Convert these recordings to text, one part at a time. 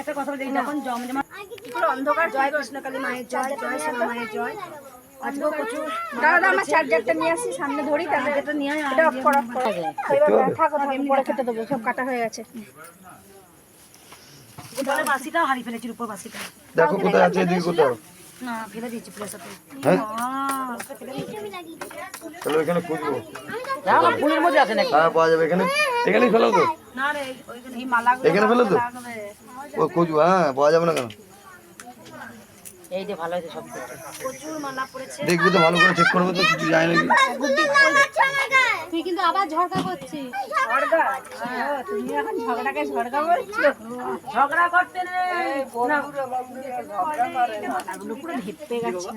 একটা কথা বলি যখন জমজমা পুরো অন্ধকার জয় কৃষ্ণকালী মায়ের জয় জয় সোনা মায়ের জয়। আজকেও প্রচুর দাদা আমার চার্জারটা নিয়ে আসি সামনে ধরি চার্জারটা নিয়ে এটা অফ কর এবার থাকো থাকো পরে খেতে দেবো সব কাটা হয়ে গেছে। জলে বাসিটাও হারিয়ে ফেলেছি উপর বাসিটা। দেখো কোথায় আছে এদিকে কোথাও? না ফেলে দিয়েছি পুরো সাথে হ্যাঁ? চলো এখানে খুঁজবো। ফুলের মধ্যে আছে নাকি? হ্যাঁ পাওয়া যাবে। এখানে এখানেই ফেলো তো। না রে ওইখানে এই এখানে ফেলো তো? লাগবে ও খুঁজবো হ্যাঁ পাওয়া যাবে না কেন? এই যে ভালো হয়েছে সব প্রচুর মালা পড়েছে। দেখব তো ভালো করে চেক করব তো কিছু যায় নাকি? তুই কিন্তু আবার ঝড়কা করছিস। ঝড়গা তুমি এখন ঝগড়াকে ঝড়গা বলছো? ঝগড়া করতে নেই। পুরো ঢেপে গেছে।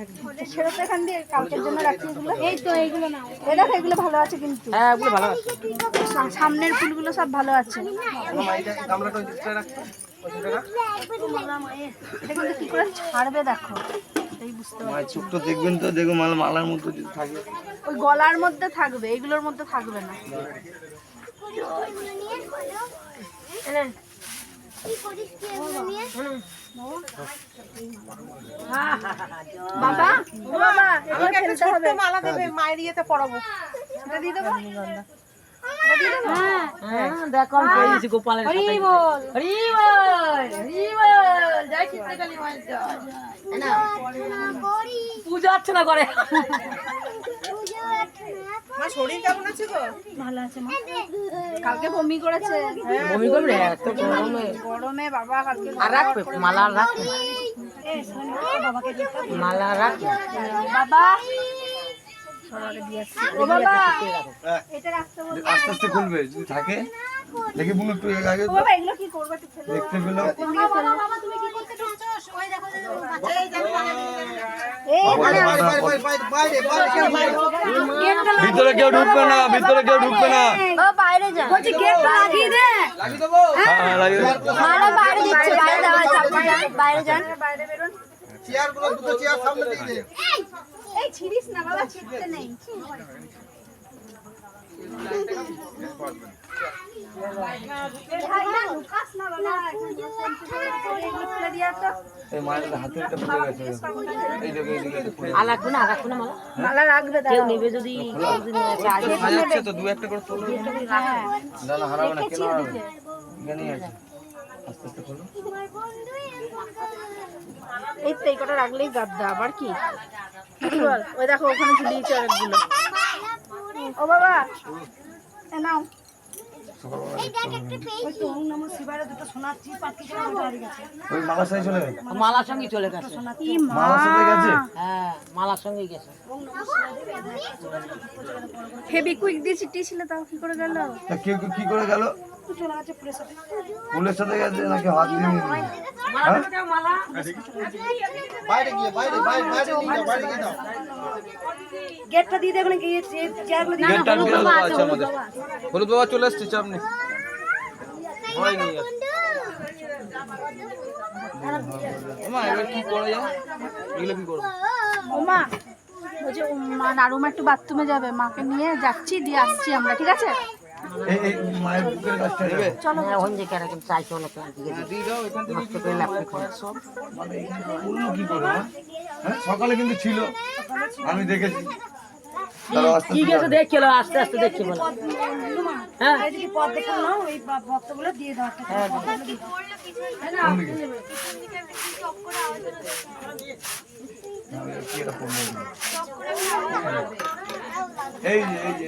সেটা তো এখান দিয়ে কালকের জন্য রাখছি এগুলো। এই তো এইগুলো নাও। এই দেখো এগুলো ভালো আছে কিন্তু। হ্যাঁ ভালো আছে। সামনের ফুলগুলো সব ভালো আছে। ছাড়বে দেখো এটাই বুঝতে পারছি মায়ের চোখটা দেখবেন তো দেখো মালা মালার মধ্যে থাকে। ওই গলার মধ্যে থাকবে এগুলোর মধ্যে থাকবে না। বাবা বাবা এগুলো ফেলতে হবে। মালা দেবে মায়ের ইয়েতে পড়াবো দিয়ে দেবো? দেবো হ্যাঁ দেখো গোপালের হরি বল হরি বল হরি বল জয় কৃষ্ণকালী মায়ের জয় পূজা অর্চনা করে। শরীর কেমন আছে গো? ভালো আছে মা। কালকে বমি করেছে। বমি করবে? এত গরমে। গরমে বাবা কালকে আর রাখবে মালা রাখবে এ, শোনো, বাবাকে দিতে হবে। মালা রাখবে বাবা। সবাইকে দিয়ে আসছি। ও বাবা। এটা রাখতে বলব আস্তে আস্তে খুলবে যদি থাকে। দেখি বুনু একটু আগে। দেখতে পেল বাবা তুমি কি করতে ঢুকছোস ওই দেখো এই ভিতরে কেউ ঢুকবে না ভিতরে কেউ ঢুকবে না বাইরে যা বলছি গেটটা লাগিয়ে দে হ্যাঁ, লাগিয়ে দাও। বাইরে দিচ্ছে বাইরে যান বাইরে যান বাইরে বেরোন এই ছিড়িস না বাবা ছিড়তে নেই ভাই, না, লুকাস না এই মায়ের হাতে একটা পড়ে গেছে এই দেখো এই দিকে পড়ে আর রাখবে মালা মালা কেউ নেবে যদি কেউ যদি নেবে, আগে যাচ্ছে তো দু একটা করে তোলো হ্যাঁ, না না হারাবে না কেন হারাবে এখানেই আছে। আস্তে আস্তে খোলো। এই তো এই কটা রাখলেই গাদ্দা আবার কি? ওই দেখো ওখানে ঝুলিয়েছে অনেকগুলো। ও বাবা নাও। ওই ছিল মালার সাথে চলে গেছে? মালার সঙ্গে চলে গেছে। কি মালার সাথে গেছে? হ্যাঁ মালার সঙ্গে গেছে। ফেবিকুইক দিয়ে চিটিয়েছিল তাও কি করে গেল? কেউ কি করে গেল? চলে গেছে পুরের সাথে। গেছে নাকি হাত দিয়ে নিয়ে গেছে? হ্যাঁ গেটটা দিয়ে দেখুন কি চেয়ারগুলো দিয়ে গেটটা দিয়ে দেওয়া আছে আমাদের। হলুদ বাবা চলে আসছে চাপ নেই ভয় নেই আর। ওমা এবার কি করা যায়? এগুলো কি করব? ও বলছে মা নারুমা একটু বাথরুমে যাবে। মাকে নিয়ে যাচ্ছি দিয়ে আসছি আমরা ঠিক আছে? হ্যাঁ দিয়ে নষ্ট করে লাভ কি করে হ্যাঁ সকালে কিন্তু ছিল। আমি দেখেছি। দাঁড়াও, আস্তে কি আস্তে দেখে আস্তে আস্তে দেখে বলো। হ্যাঁ। দিয়ে এই যে এই যে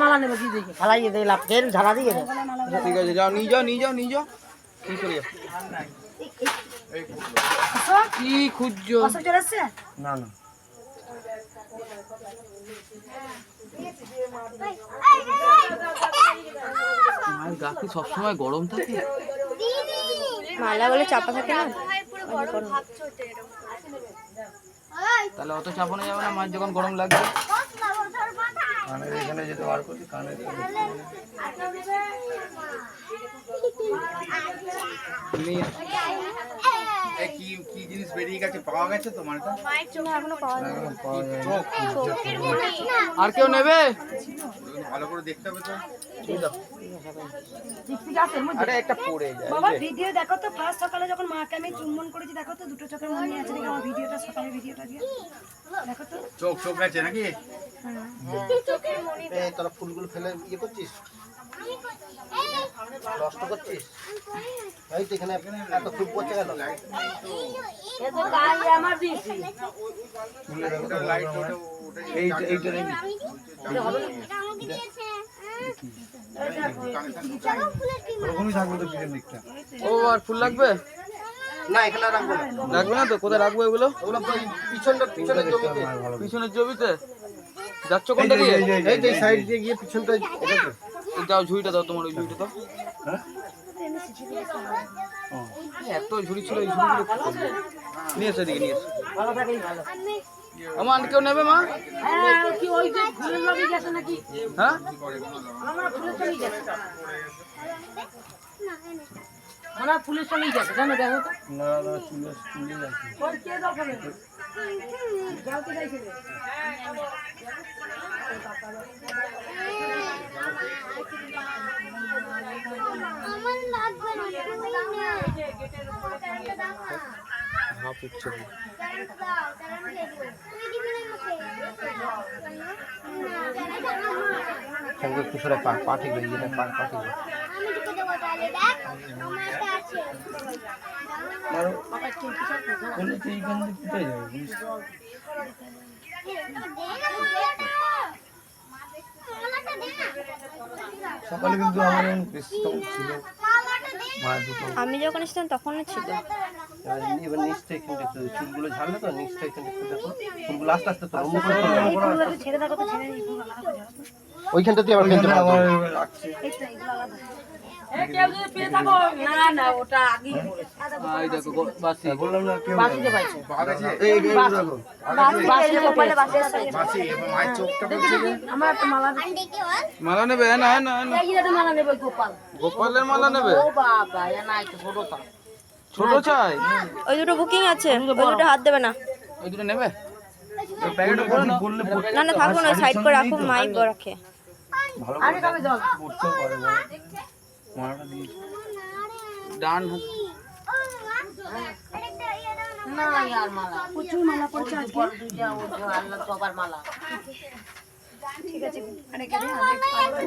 মালা নেবে কি দেখে? ফালাই দিয়ে লাভ ফের দিয়ে ঠিক আছে যাও নিয়ে যাও নিয়ে যাও নিয়ে যাও। কি করে কি খুঁজছো। চলে না না। মায়ের গা কি সবসময় গরম থাকে? মালা বলে চাপা থাকে না? তাহলে অত চাপানো যাবে না মায়ের যখন গরম লাগবে। কানের এখানে যেতে বার করছি কানের জিনিস বেরিয়ে গেছে পাওয়া গেছে তো মালটা এখনও পাওয়া যায় এখন পাওয়া যায় না। চোখ। আর কেউ নেবে? ভালো করে দেখতে হবে তো। আরে একটা পড়ে যায়। বাবা ভিডিও দেখো তো ফার্স্ট সকালে যখন মাকে আমি চুম্বন করেছি দেখো তো দুটো চোখের মনে আছে নাকি আমার ভিডিওটা সকালে ভিডিওটা দিয়ে। দেখো তো। চোখ চোখ গেছে নাকি? এই তোরা ফুলগুলো ফেলে ইয়ে করছিস? নষ্ট করছিস? এই তো এখানে এত ফুল পচে গেল। ও আর ফুল লাগবে? না এখানে রাখব না। লাগবে না তো? কোথায় রাখব এগুলো? ওগুলো পিছনটা পিছনের জমিতে। পিছনের জমিতে? যাচ্ছ কোনটা দিয়ে? এই যে, সাইড দিয়ে গিয়ে পিছনটা দাও ঝুড়িটা দাও তোমার ওই ঝুড়িটা দাও। হ্যাঁ? এত ঝুড়ি ছিল এই ঝুড়িগুলো নিয়ে এসো এদিকে নিয়ে এসো। আমার কেউ নেবে মা? হ্যাঁ? কি ওই যে ফুলের লগে গেছে নাকি হ্যাঁ। আমার ফুলের সঙ্গেই জানো দেখো তো না না আছে কে হাফ উঠছে তুই দিবি সঙ্গে কুসুরে পা পা ঠিক হয়ে গেছে পা পা ঠিক দিকে দেবো সকালে কিন্তু আমার বেশি ছিল। আমি যখন এসেছিলাম তখনও ছিল। এবার চুলগুলো ঝাড়লে তো নিশ্চয়ই দেখো আস্তে আস্তে তো। ওইখানটাতে আবার রাখছে। এই তো এইগুলো আলাদা এ কেউ যদি পেয়ে থাকো না না ওটা আগেই পড়েছে এই দেখো গো- বাসি। বললাম না কেউ বাসিতে পাইছে। পাওয়া গেছে এই এই দেখো। বাসে মোবাইলে বাসে আছে। মাসি এবং মায়ের চোখটা বলছে যে আমার একটা মালা নেবে? হ্যাঁ না হ্যাঁ না হ্যাঁ। না। এই যে মালা নেবে গোপাল। গোপালের মালা নেবে? ছোট চাই। ওই দুটো বুকিং আছে ওই দুটো হাত দেবে না। ওই দুটো নেবে? না না না থাকুন ওই সাইড করে রাখুন মাইক রাখে। ভালো আরে কবে জল ডান হাত ইয়ে না না মালা প্রচুর মালা পড়ছে আজকে দুইটা ও আল্লাহ সবার মালা ঠিক আছে দিন